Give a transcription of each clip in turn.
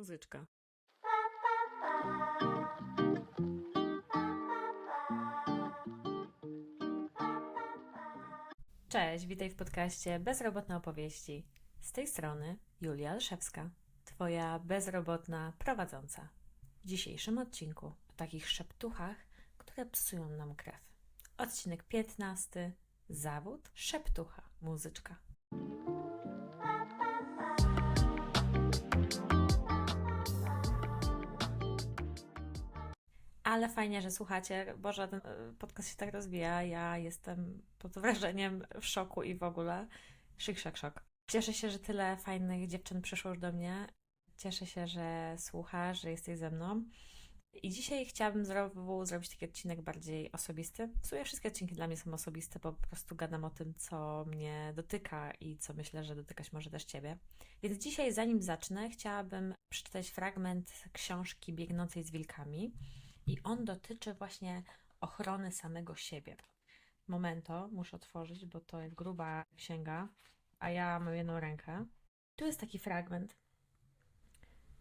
Muzyczka. Cześć, witaj w podcaście Bezrobotne opowieści. Z tej strony Julia Alszewska, Twoja bezrobotna prowadząca. W dzisiejszym odcinku o takich szeptuchach, które psują nam krew. Odcinek 15. Zawód szeptucha, muzyczka. Ale fajnie, że słuchacie, Boże, ten e, podcast się tak rozwija. Ja jestem pod wrażeniem w szoku i w ogóle. Szyk, szok, szok. Cieszę się, że tyle fajnych dziewczyn przyszło już do mnie. Cieszę się, że słuchasz, że jesteś ze mną. I dzisiaj chciałabym znowu zrobić taki odcinek bardziej osobisty. W sumie wszystkie odcinki dla mnie są osobiste, bo po prostu gadam o tym, co mnie dotyka i co myślę, że dotykać może też Ciebie. Więc dzisiaj, zanim zacznę, chciałabym przeczytać fragment książki Biegnącej z wilkami. I on dotyczy właśnie ochrony samego siebie. Momento, muszę otworzyć, bo to jest gruba księga, a ja mam jedną rękę. Tu jest taki fragment.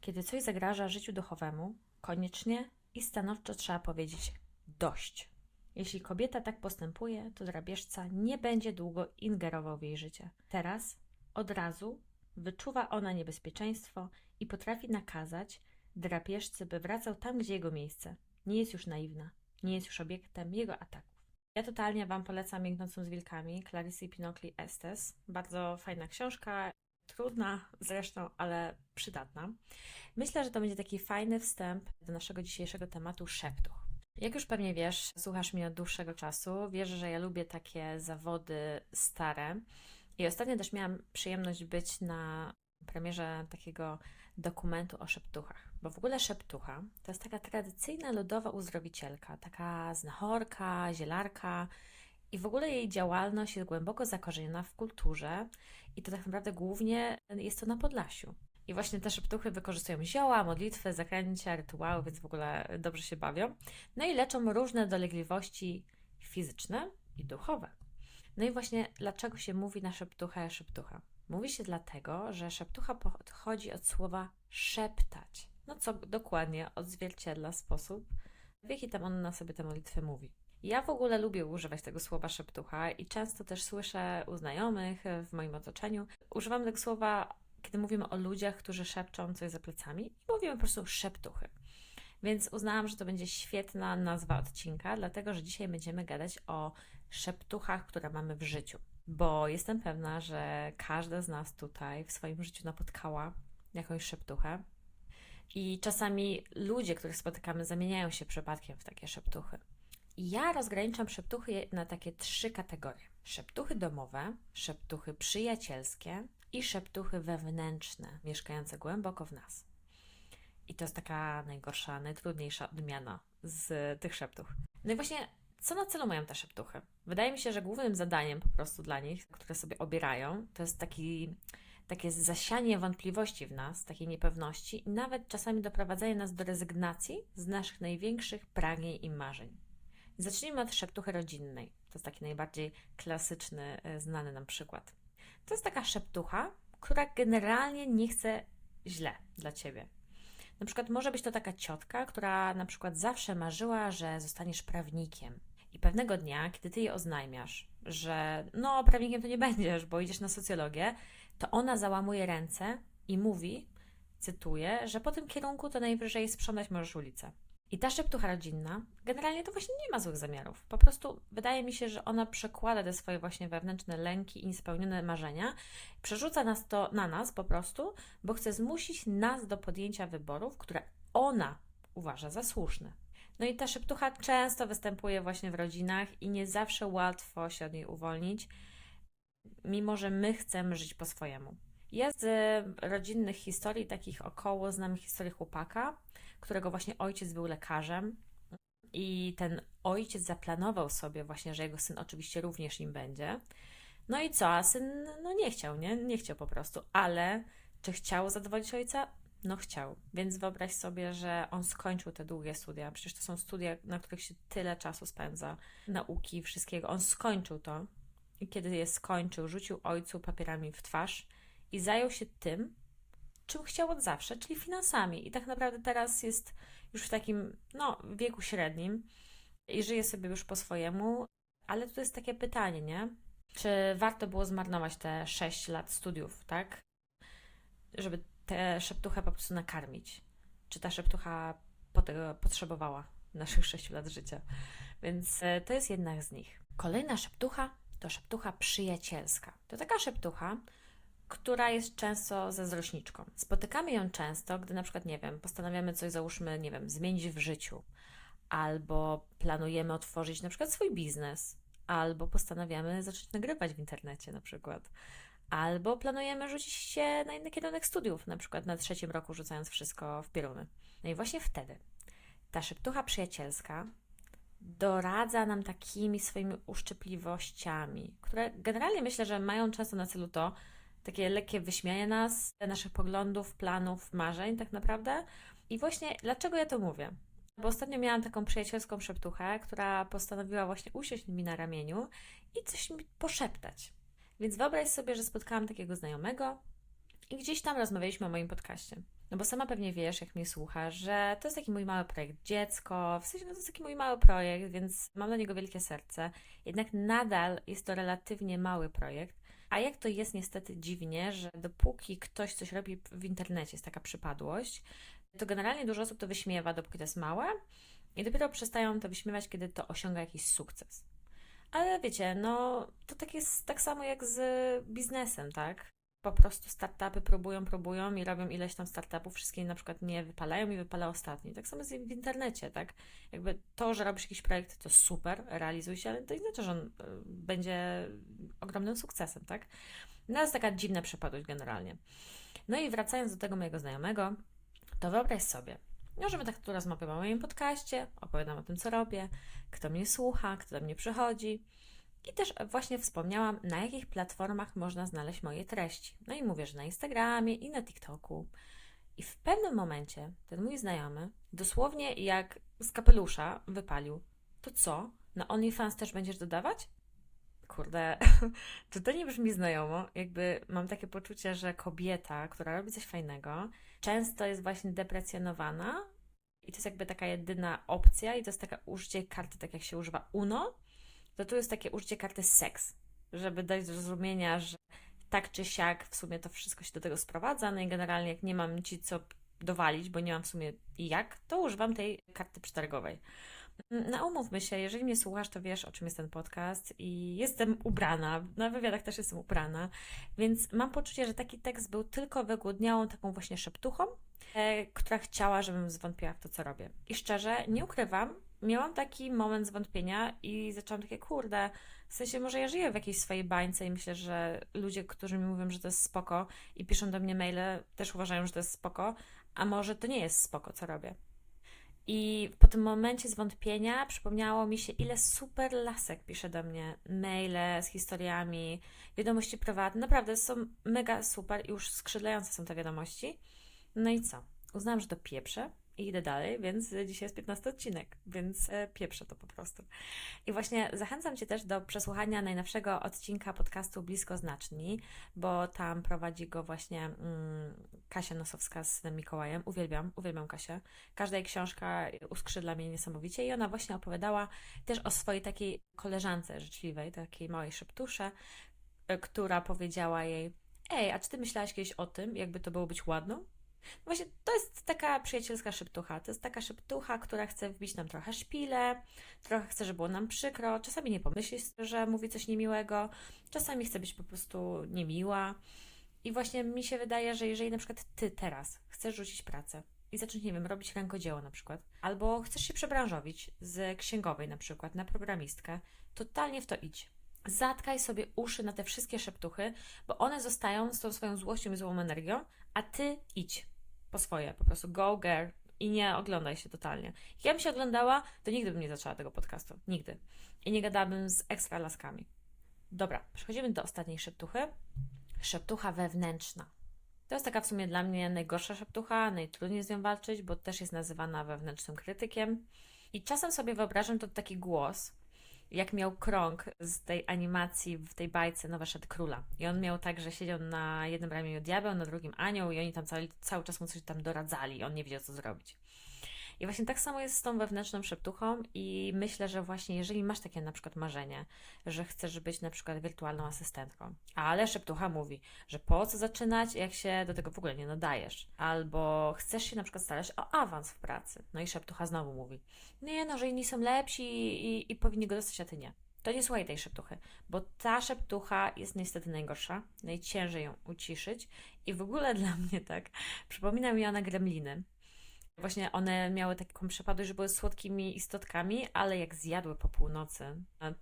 Kiedy coś zagraża życiu duchowemu, koniecznie i stanowczo trzeba powiedzieć dość. Jeśli kobieta tak postępuje, to drapieżca nie będzie długo ingerował w jej życie. Teraz, od razu, wyczuwa ona niebezpieczeństwo i potrafi nakazać drapieżcy, by wracał tam, gdzie jego miejsce. Nie jest już naiwna, nie jest już obiektem jego ataków. Ja totalnie Wam polecam Mięknącą z wilkami Clarice Pinocchio Estes. Bardzo fajna książka, trudna zresztą, ale przydatna. Myślę, że to będzie taki fajny wstęp do naszego dzisiejszego tematu szeptuch. Jak już pewnie wiesz, słuchasz mnie od dłuższego czasu, wiesz, że ja lubię takie zawody stare. I ostatnio też miałam przyjemność być na premierze takiego dokumentu o szeptuchach. Bo w ogóle szeptucha to jest taka tradycyjna ludowa uzdrowicielka, taka znachorka, zielarka. I w ogóle jej działalność jest głęboko zakorzeniona w kulturze i to tak naprawdę głównie jest to na Podlasiu. I właśnie te szeptuchy wykorzystują zioła, modlitwy, zaklęcia, rytuały, więc w ogóle dobrze się bawią. No i leczą różne dolegliwości fizyczne i duchowe. No i właśnie dlaczego się mówi na szeptuchę szeptucha? Mówi się dlatego, że szeptucha pochodzi od słowa szeptać, no co dokładnie odzwierciedla sposób, w jaki tam on na sobie tę modlitwę mówi. Ja w ogóle lubię używać tego słowa szeptucha i często też słyszę u znajomych w moim otoczeniu. Używam tego słowa, kiedy mówimy o ludziach, którzy szepczą coś za plecami i mówimy po prostu szeptuchy. Więc uznałam, że to będzie świetna nazwa odcinka, dlatego że dzisiaj będziemy gadać o szeptuchach, które mamy w życiu bo jestem pewna, że każda z nas tutaj w swoim życiu napotkała jakąś szeptuchę. I czasami ludzie, których spotykamy, zamieniają się przypadkiem w takie szeptuchy. I ja rozgraniczam szeptuchy na takie trzy kategorie: szeptuchy domowe, szeptuchy przyjacielskie i szeptuchy wewnętrzne, mieszkające głęboko w nas. I to jest taka najgorsza, najtrudniejsza odmiana z tych szeptuch. No i właśnie co na celu mają te szeptuchy? Wydaje mi się, że głównym zadaniem po prostu dla nich, które sobie obierają, to jest taki, takie zasianie wątpliwości w nas, takiej niepewności i nawet czasami doprowadzenie nas do rezygnacji z naszych największych pragnień i marzeń. Zacznijmy od szeptuchy rodzinnej. To jest taki najbardziej klasyczny, e, znany nam przykład. To jest taka szeptucha, która generalnie nie chce źle dla ciebie. Na przykład może być to taka ciotka, która na przykład zawsze marzyła, że zostaniesz prawnikiem, i pewnego dnia, kiedy ty jej oznajmiasz, że no, prawnikiem to nie będziesz, bo idziesz na socjologię, to ona załamuje ręce i mówi, cytuję, że po tym kierunku to najwyżej sprzątać możesz ulicę. I ta szeptucha rodzinna generalnie to właśnie nie ma złych zamiarów. Po prostu wydaje mi się, że ona przekłada te swoje właśnie wewnętrzne lęki i niespełnione marzenia, przerzuca nas to na nas po prostu, bo chce zmusić nas do podjęcia wyborów, które ona uważa za słuszne. No i ta szeptucha często występuje właśnie w rodzinach i nie zawsze łatwo się od niej uwolnić, mimo że my chcemy żyć po swojemu. Ja z rodzinnych historii, takich około, znam historię chłopaka, którego właśnie ojciec był lekarzem i ten ojciec zaplanował sobie właśnie, że jego syn oczywiście również nim będzie. No i co, a syn no nie chciał, nie? Nie chciał po prostu, ale czy chciał zadowolić ojca? No chciał, więc wyobraź sobie, że on skończył te długie studia. Przecież to są studia, na których się tyle czasu spędza, nauki, wszystkiego. On skończył to i kiedy je skończył, rzucił ojcu papierami w twarz i zajął się tym, czym chciał od zawsze, czyli finansami. I tak naprawdę teraz jest już w takim no, wieku średnim i żyje sobie już po swojemu. Ale tu jest takie pytanie, nie? Czy warto było zmarnować te 6 lat studiów, tak? Żeby tę szeptuchę po prostu nakarmić. Czy ta szeptucha potrzebowała naszych 6 lat życia? Więc e, to jest jedna z nich. Kolejna szeptucha to szeptucha przyjacielska. To taka szeptucha, która jest często zazdrośniczką. Spotykamy ją często, gdy na przykład, nie wiem, postanawiamy coś, załóżmy, nie wiem, zmienić w życiu, albo planujemy otworzyć na przykład swój biznes, albo postanawiamy zacząć nagrywać w internecie na przykład, albo planujemy rzucić się na inny kierunek studiów, na przykład na trzecim roku rzucając wszystko w pioruny. No i właśnie wtedy ta szeptucha przyjacielska doradza nam takimi swoimi uszczypliwościami, które generalnie myślę, że mają często na celu to, takie lekkie wyśmianie nas, naszych poglądów, planów, marzeń tak naprawdę. I właśnie dlaczego ja to mówię? Bo ostatnio miałam taką przyjacielską szeptuchę, która postanowiła właśnie usiąść mi na ramieniu i coś mi poszeptać. Więc wyobraź sobie, że spotkałam takiego znajomego i gdzieś tam rozmawialiśmy o moim podcaście. No bo sama pewnie wiesz, jak mnie słuchasz, że to jest taki mój mały projekt dziecko, w sensie no to jest taki mój mały projekt, więc mam do niego wielkie serce. Jednak nadal jest to relatywnie mały projekt. A jak to jest niestety dziwnie, że dopóki ktoś coś robi w internecie, jest taka przypadłość, to generalnie dużo osób to wyśmiewa, dopóki to jest małe, i dopiero przestają to wyśmiewać, kiedy to osiąga jakiś sukces. Ale wiecie, no to tak jest tak samo jak z biznesem, tak? Po prostu startupy próbują, próbują i robią ileś tam startupów, wszystkie na przykład nie wypalają i wypala ostatni. Tak samo jest w internecie, tak? Jakby to, że robisz jakiś projekt, to super, realizuj się, ale to nie znaczy, że on y, będzie ogromnym sukcesem, tak? No jest taka dziwna przypadłość generalnie. No i wracając do tego mojego znajomego, to wyobraź sobie, no, że my tak tu rozmawiamy o moim podcaście, opowiadam o tym, co robię, kto mnie słucha, kto do mnie przychodzi. I też właśnie wspomniałam, na jakich platformach można znaleźć moje treści. No i mówię, że na Instagramie i na TikToku. I w pewnym momencie ten mój znajomy, dosłownie jak z kapelusza, wypalił: To co? Na OnlyFans też będziesz dodawać? Kurde, czy to nie brzmi znajomo? Jakby mam takie poczucie, że kobieta, która robi coś fajnego, często jest właśnie deprecjonowana i to jest jakby taka jedyna opcja i to jest taka użycie karty, tak jak się używa UNO, to tu jest takie użycie karty seks, żeby dać do zrozumienia, że tak czy siak w sumie to wszystko się do tego sprowadza, no i generalnie jak nie mam ci co dowalić, bo nie mam w sumie jak, to używam tej karty przetargowej. No umówmy się, jeżeli mnie słuchasz, to wiesz, o czym jest ten podcast i jestem ubrana, na wywiadach też jestem ubrana, więc mam poczucie, że taki tekst był tylko wygłodniałą taką właśnie szeptuchą, e, która chciała, żebym zwątpiła w to, co robię. I szczerze, nie ukrywam, miałam taki moment zwątpienia i zaczęłam takie, kurde, w sensie może ja żyję w jakiejś swojej bańce i myślę, że ludzie, którzy mi mówią, że to jest spoko i piszą do mnie maile, też uważają, że to jest spoko, a może to nie jest spoko, co robię. I po tym momencie zwątpienia przypomniało mi się, ile super lasek pisze do mnie maile z historiami, wiadomości prywatne. Naprawdę są mega super i już skrzydlające są te wiadomości. No i co? Uznałam, że to pieprzę i idę dalej, więc dzisiaj jest 15 odcinek, więc e, pieprzę to po prostu. I właśnie zachęcam Cię też do przesłuchania najnowszego odcinka podcastu Blisko Znaczni, bo tam prowadzi go właśnie mm, Kasia Nosowska z Mikołajem. Uwielbiam, uwielbiam Kasię. Każda jej książka uskrzydla mnie niesamowicie i ona właśnie opowiadała też o swojej takiej koleżance życzliwej, takiej małej szeptusze, e, która powiedziała jej Ej, a czy ty myślałaś kiedyś o tym, jakby to było być ładną? Właśnie to jest taka przyjacielska szeptucha. To jest taka szeptucha, która chce wbić nam trochę szpilę, trochę chce, żeby było nam przykro. Czasami nie pomyśli, że mówi coś niemiłego, czasami chce być po prostu niemiła. I właśnie mi się wydaje, że jeżeli na przykład ty teraz chcesz rzucić pracę i zacząć, nie wiem, robić rękodzieło na przykład, albo chcesz się przebranżowić z księgowej na przykład na programistkę, totalnie w to idź. Zatkaj sobie uszy na te wszystkie szeptuchy, bo one zostają z tą swoją złością i złą energią, a ty idź po swoje, po prostu go girl i nie oglądaj się totalnie. Jak ja bym się oglądała, to nigdy bym nie zaczęła tego podcastu. Nigdy. I nie gadałabym z ekstra laskami. Dobra, przechodzimy do ostatniej szeptuchy. Szeptucha wewnętrzna. To jest taka w sumie dla mnie najgorsza szeptucha, najtrudniej z nią walczyć, bo też jest nazywana wewnętrznym krytykiem. I czasem sobie wyobrażam to taki głos, jak miał krąg z tej animacji w tej bajce Nowe Szat Króla. I on miał tak, że siedział na jednym ramieniu diabeł, na drugim anioł i oni tam cały, cały czas mu coś tam doradzali i on nie wiedział, co zrobić. I właśnie tak samo jest z tą wewnętrzną szeptuchą i myślę, że właśnie jeżeli masz takie na przykład marzenie, że chcesz być na przykład wirtualną asystentką, ale szeptucha mówi, że po co zaczynać, jak się do tego w ogóle nie nadajesz, albo chcesz się na przykład starać o awans w pracy, no i szeptucha znowu mówi, nie no, że inni są lepsi i, i powinni go dostać, a ty nie. To nie słuchaj tej szeptuchy, bo ta szeptucha jest niestety najgorsza, najciężej ją uciszyć i w ogóle dla mnie tak przypomina mi ona gremliny, Właśnie one miały taką przypadłość, że były słodkimi istotkami, ale jak zjadły po północy,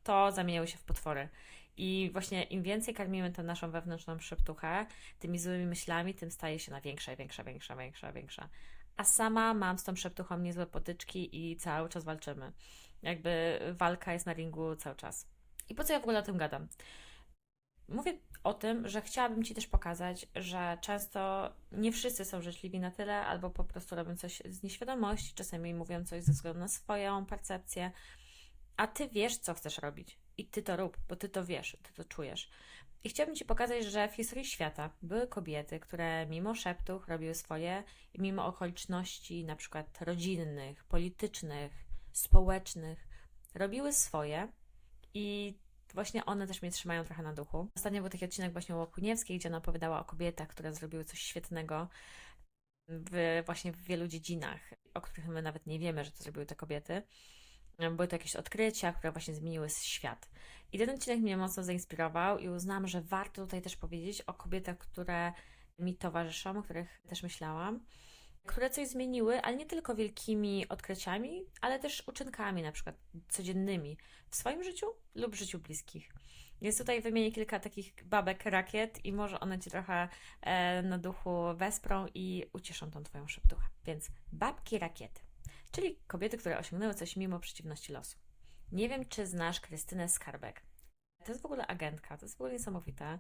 to zamieniały się w potwory. I właśnie im więcej karmimy tę naszą wewnętrzną szeptuchę, tymi złymi myślami, tym staje się na większa, większa, większa, większa, większa. A sama mam z tą szeptuchą niezłe potyczki i cały czas walczymy. Jakby walka jest na ringu cały czas. I po co ja w ogóle o tym gadam? Mówię o tym, że chciałabym Ci też pokazać, że często nie wszyscy są życzliwi na tyle, albo po prostu robią coś z nieświadomości, czasami mówią coś ze względu na swoją percepcję, a Ty wiesz, co chcesz robić i Ty to rób, bo Ty to wiesz, Ty to czujesz. I chciałabym Ci pokazać, że w historii świata były kobiety, które mimo szeptów robiły swoje, mimo okoliczności na przykład rodzinnych, politycznych, społecznych, robiły swoje i właśnie one też mnie trzymają trochę na duchu. Ostatnio był taki odcinek właśnie o Łokuniewskiej, gdzie ona opowiadała o kobietach, które zrobiły coś świetnego w, właśnie w wielu dziedzinach, o których my nawet nie wiemy, że to zrobiły te kobiety. Były to jakieś odkrycia, które właśnie zmieniły świat. I ten odcinek mnie mocno zainspirował i uznałam, że warto tutaj też powiedzieć o kobietach, które mi towarzyszą, o których też myślałam które coś zmieniły, ale nie tylko wielkimi odkryciami, ale też uczynkami, na przykład codziennymi w swoim życiu lub życiu bliskich. Więc tutaj wymienię kilka takich babek rakiet i może one Cię trochę e, na duchu wesprą i ucieszą tą Twoją szeptuchę. Więc babki rakiety, czyli kobiety, które osiągnęły coś mimo przeciwności losu. Nie wiem, czy znasz Krystynę Skarbek. To jest w ogóle agentka, to jest w ogóle niesamowite.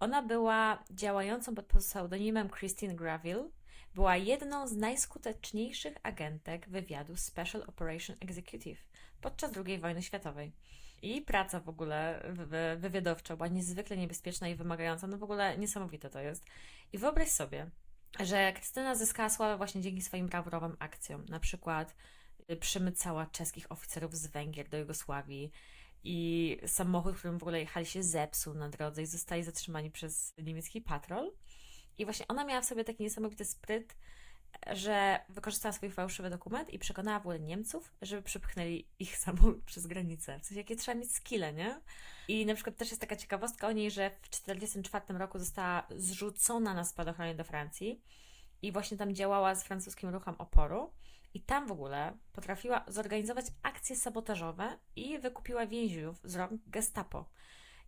Ona była działającą pod pseudonimem Christine Graville była jedną z najskuteczniejszych agentek wywiadu Special Operation Executive podczas II wojny światowej. I praca w ogóle wywiadowcza była niezwykle niebezpieczna i wymagająca, no w ogóle niesamowite to jest. I wyobraź sobie, że Krystyna zyskała sławę właśnie dzięki swoim brawurowym akcjom. Na przykład y, przemycała czeskich oficerów z Węgier do Jugosławii i samochód, którym w ogóle jechali się zepsuł na drodze i zostali zatrzymani przez niemiecki patrol. I właśnie ona miała w sobie taki niesamowity spryt, że wykorzystała swój fałszywy dokument i przekonała w ogóle Niemców, żeby przepchnęli ich samolot przez granicę. W sensie, jakie trzeba mieć skille, nie? I na przykład też jest taka ciekawostka o niej, że w 1944 roku została zrzucona na spadochronie do Francji i właśnie tam działała z francuskim ruchem oporu. I tam w ogóle potrafiła zorganizować akcje sabotażowe i wykupiła więźniów z rąk gestapo.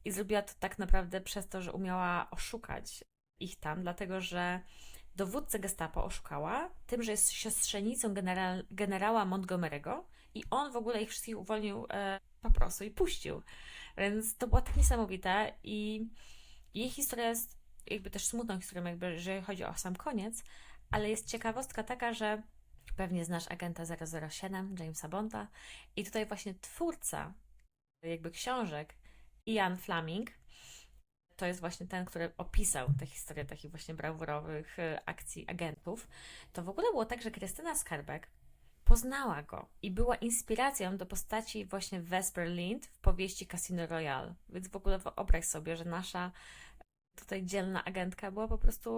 I zrobiła to tak naprawdę przez to, że umiała oszukać ich tam, dlatego że dowódcę gestapo oszukała tym, że jest siostrzenicą general, generała Montgomery'ego i on w ogóle ich wszystkich uwolnił e, po prostu i puścił. Więc to było tak niesamowite i jej historia jest jakby też smutną historią, jakby, jeżeli chodzi o sam koniec, ale jest ciekawostka taka, że pewnie znasz agenta 007 Jamesa Bonda i tutaj właśnie twórca jakby książek Ian Fleming to jest właśnie ten, który opisał tę historię takich właśnie brawurowych y, akcji agentów, to w ogóle było tak, że Krystyna Skarbek poznała go i była inspiracją do postaci właśnie Vesper Lind w powieści Casino Royale. Więc w ogóle wyobraź sobie, że nasza tutaj dzielna agentka była po prostu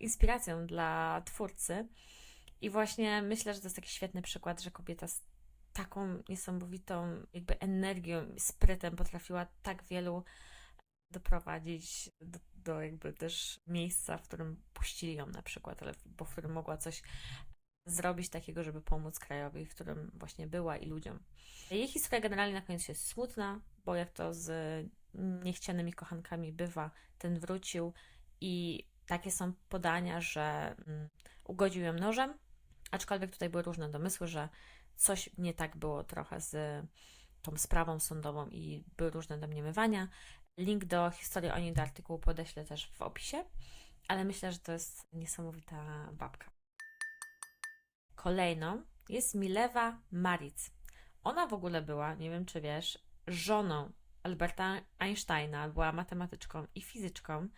inspiracją dla twórcy. I właśnie myślę, że to jest taki świetny przykład, że kobieta z taką niesamowitą jakby energią, sprytem potrafiła tak wielu doprowadzić do, do jakby też miejsca, w którym puścili ją na przykład, ale bo w którym mogła coś zrobić takiego, żeby pomóc krajowi, w którym właśnie była i ludziom. Jej historia generalnie na koniec jest smutna, bo jak to z niechcianymi kochankami bywa, ten wrócił i takie są podania, że mm, ugodził ją nożem, aczkolwiek tutaj były różne domysły, że coś nie tak było trochę z tą sprawą sądową i były różne domniemywania. Link do historii o niej do artykułu podeślę też w opisie, ale myślę, że to jest niesamowita babka. Kolejną jest Milewa Maric. Ona w ogóle była, nie wiem czy wiesz, żoną Alberta Einsteina, była matematyczką i fizyczką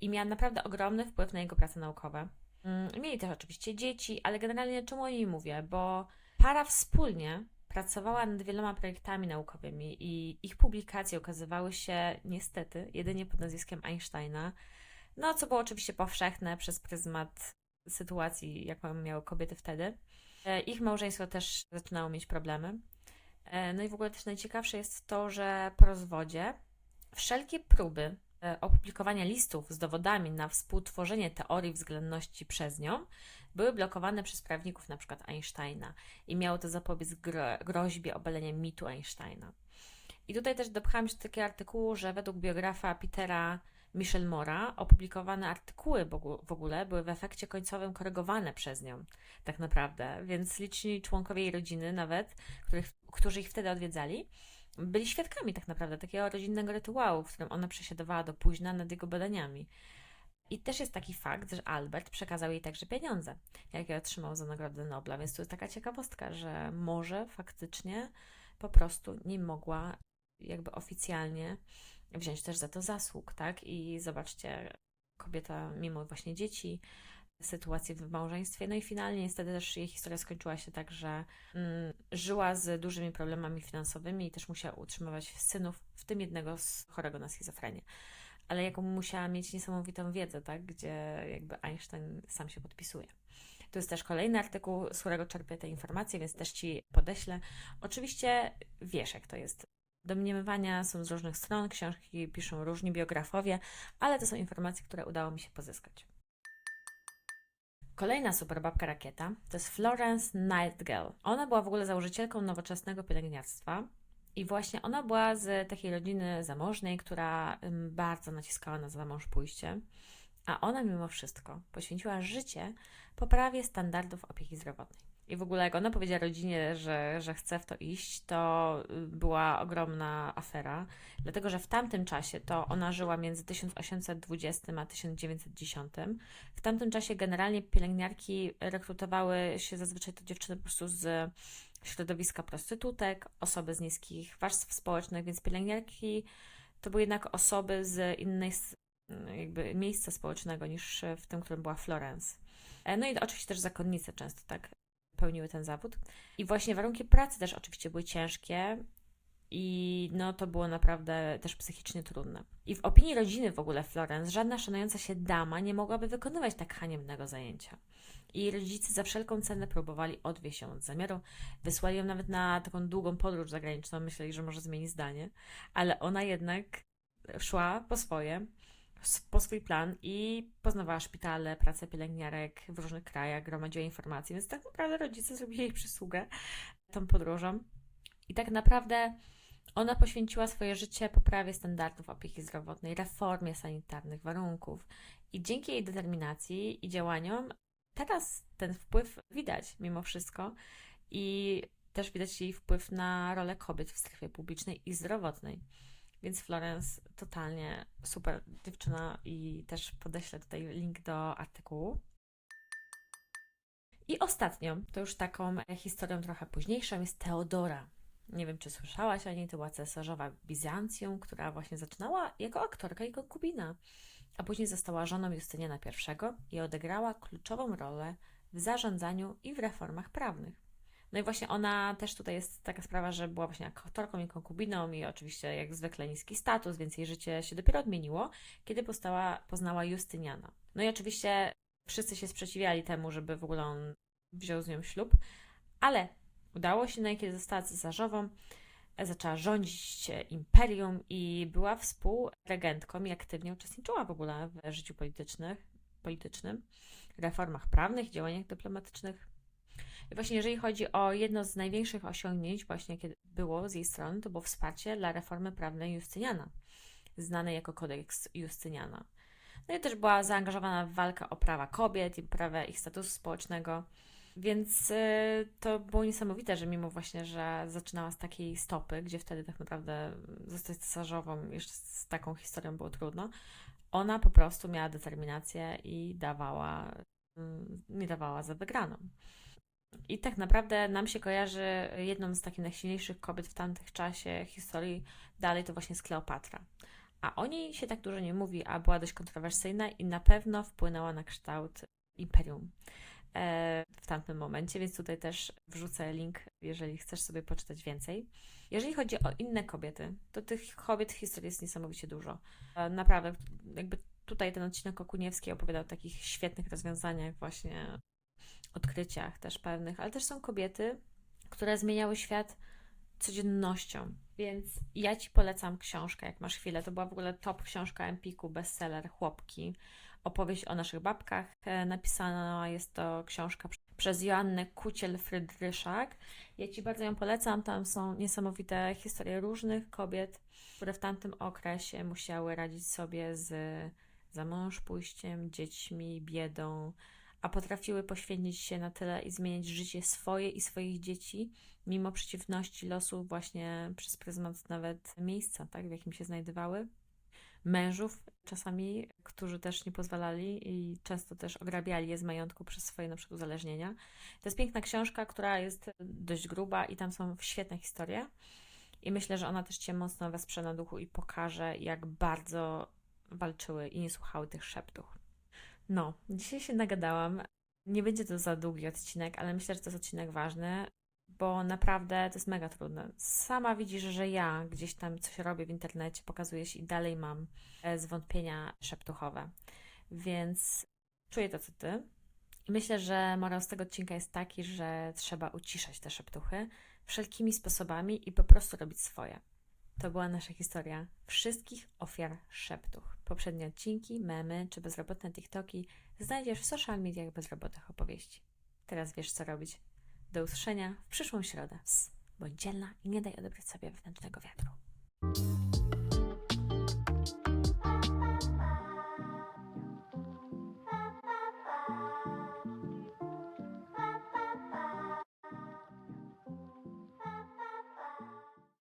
i miała naprawdę ogromny wpływ na jego prace naukowe. Mm, Mieli też oczywiście dzieci, ale generalnie czemu o niej mówię? Bo para wspólnie pracowała nad wieloma projektami naukowymi i ich publikacje ukazywały się niestety jedynie pod nazwiskiem Einsteina, no co było oczywiście powszechne przez pryzmat sytuacji, jaką miały kobiety wtedy. E, Ich małżeństwo też zaczynało mieć problemy. E, No i w ogóle też najciekawsze jest to, że po rozwodzie wszelkie próby opublikowania listów z dowodami na współtworzenie teorii względności przez nią były blokowane przez prawników np. Einsteina i miało to zapobiec gro groźbie obalenia mitu Einsteina. I tutaj też dopchałam się do takiego artykułu, że według biografa Petera Michelmora opublikowane artykuły w ogóle były w efekcie końcowym korygowane przez nią, tak naprawdę. Więc liczni członkowie jej rodziny, nawet, których, którzy ich wtedy odwiedzali, byli świadkami tak naprawdę takiego rodzinnego rytuału, w którym ona przesiadowała do późna nad jego badaniami. I też jest taki fakt, że Albert przekazał jej także pieniądze, jakie otrzymał za Nagrodę Nobla, więc to jest taka ciekawostka, że może faktycznie po prostu nie mogła jakby oficjalnie wziąć też za to zasług, tak? I zobaczcie, kobieta mimo właśnie dzieci, sytuacji w małżeństwie, no i finalnie niestety też jej historia skończyła się tak, że mm, żyła z dużymi problemami finansowymi i też musiała utrzymywać synów, w tym jednego z chorego na schizofrenię. Ale jaką musiała mieć niesamowitą wiedzę, tak? Gdzie jakby Einstein sam się podpisuje. Tu jest też kolejny artykuł, z którego czerpię te informacje, więc też Ci podeślę. Oczywiście wiesz, jak to jest. Domniemywania są z różnych stron, książki piszą różni biografowie, ale to są informacje, które udało mi się pozyskać. Kolejna superbabka rakieta to jest Florence Nightingale. Ona była w ogóle założycielką nowoczesnego pielęgniarstwa i właśnie ona była z takiej rodziny zamożnej, która bardzo naciskała na za pójście, a ona mimo wszystko poświęciła życie poprawie standardów opieki zdrowotnej. I w ogóle jak ona powiedziała rodzinie, że, że chce w to iść, to y, była ogromna afera, dlatego że w tamtym czasie to ona żyła między 1820 a 1910. W tamtym czasie generalnie pielęgniarki rekrutowały się zazwyczaj to dziewczyny po prostu z środowiska prostytutek, osoby z niskich warstw społecznych, więc pielęgniarki to były jednak osoby z innej jakby miejsca społecznego niż w tym, którym była Florence. E, No i oczywiście też zakonnice często tak pełniły ten zawód. I właśnie warunki pracy też oczywiście były ciężkie i no to było naprawdę też psychicznie trudne. I w opinii rodziny w ogóle Florence żadna szanująca się dama nie mogłaby wykonywać tak haniebnego zajęcia. I rodzice za wszelką cenę próbowali odwieść ją od zamiaru. Wysłali ją nawet na taką długą podróż zagraniczną. Myśleli, że może zmieni zdanie. Ale ona jednak szła po swoje, po swój plan i poznawała szpitale, pracę pielęgniarek w różnych krajach, gromadziła informacje, więc tak naprawdę rodzice zrobili jej przysługę tą podróżą. I tak naprawdę ona poświęciła swoje życie poprawie standardów opieki zdrowotnej, reformie sanitarnych warunków i dzięki jej determinacji i działaniom teraz ten wpływ widać mimo wszystko i też widać jej wpływ na rolę kobiet w strefie publicznej i zdrowotnej. Więc Florence totalnie super dziewczyna i też podeślę tutaj link do artykułu. I ostatnią, to już taką historią trochę późniejszą, jest Teodora. Nie wiem, czy słyszałaś o niej, to była cesarzowa Bizancjum, która właśnie zaczynała jako aktorka i konkubina, a później została żoną Justyniana I i odegrała kluczową rolę w zarządzaniu i w reformach prawnych. No i właśnie ona też tutaj jest taka sprawa, że była właśnie aktorką i konkubiną i oczywiście jak zwykle niski status, więc jej życie się dopiero odmieniło, kiedy postała, poznała Justyniana. No i oczywiście wszyscy się sprzeciwiali temu, żeby w ogóle on wziął z nią ślub, ale udało się, no i kiedy została cesarzową, zaczęła rządzić imperium i była współregentką i aktywnie uczestniczyła w ogóle w życiu politycznych, politycznym, reformach prawnych, działaniach dyplomatycznych. Właśnie jeżeli chodzi o jedno z największych osiągnięć właśnie kiedy było z jej strony, to było wsparcie dla reformy prawnej Justyniana, znanej jako kodeks Justyniana. No i też była zaangażowana w walkę o prawa kobiet i poprawę ich statusu społecznego. Więc y, to było niesamowite, że mimo właśnie, że zaczynała z takiej stopy, gdzie wtedy tak naprawdę zostać cesarzową jeszcze z taką historią było trudno, ona po prostu miała determinację i dawała, y, nie dawała za wygraną. I tak naprawdę nam się kojarzy jedną z takich najsilniejszych kobiet w tamtych czasie historii dalej to właśnie jest Kleopatra. A o niej się tak dużo nie mówi, a była dość kontrowersyjna i na pewno wpłynęła na kształt imperium e, w tamtym momencie, więc tutaj też wrzucę link, jeżeli chcesz sobie poczytać więcej. Jeżeli chodzi o inne kobiety, to tych kobiet w historii jest niesamowicie dużo. E, Naprawdę, jakby tutaj ten odcinek o Kuniewskiej opowiadał o takich świetnych rozwiązaniach, właśnie odkryciach też pewnych, ale też są kobiety, które zmieniały świat codziennością. Więc ja Ci polecam książkę, jak masz chwilę. To była w ogóle top książka Empiku, bestseller Chłopki. Opowieść o naszych babkach. E, Napisana jest to książka przez Joannę Kuciel-Frydryszak. Ja Ci bardzo ją polecam. Tam są niesamowite historie różnych kobiet, które w tamtym okresie musiały radzić sobie z za mąż pójściem, dziećmi, biedą, a potrafiły poświęcić się na tyle i zmieniać życie swoje i swoich dzieci, mimo przeciwności losu, właśnie przez pryzmat nawet miejsca, tak, w jakim się znajdowały. Mężów czasami, którzy też nie pozwalali i często też ograbiali je z majątku przez swoje na przykład uzależnienia. To jest piękna książka, która jest dość gruba i tam są świetne historie. I myślę, że ona też Cię mocno wesprze na duchu i pokaże, jak bardzo walczyły i nie słuchały tych szeptów. No, dzisiaj się nagadałam. Nie będzie to za długi odcinek, ale myślę, że to jest odcinek ważny, bo naprawdę to jest mega trudne. Sama widzisz, że ja gdzieś tam coś robię w internecie, pokazuję się i dalej mam e, zwątpienia szeptuchowe. Więc czuję to, co ty. Myślę, że morał z tego odcinka jest taki, że trzeba uciszać te szeptuchy wszelkimi sposobami i po prostu robić swoje. To była nasza historia wszystkich ofiar szeptów. Poprzednie odcinki, memy czy bezrobotne TikToki znajdziesz w social mediach bezrobotnych opowieści. Teraz wiesz, co robić. Do usłyszenia w przyszłą środę. Bądź dzielna i nie daj odebrać sobie wewnętrznego wiatru.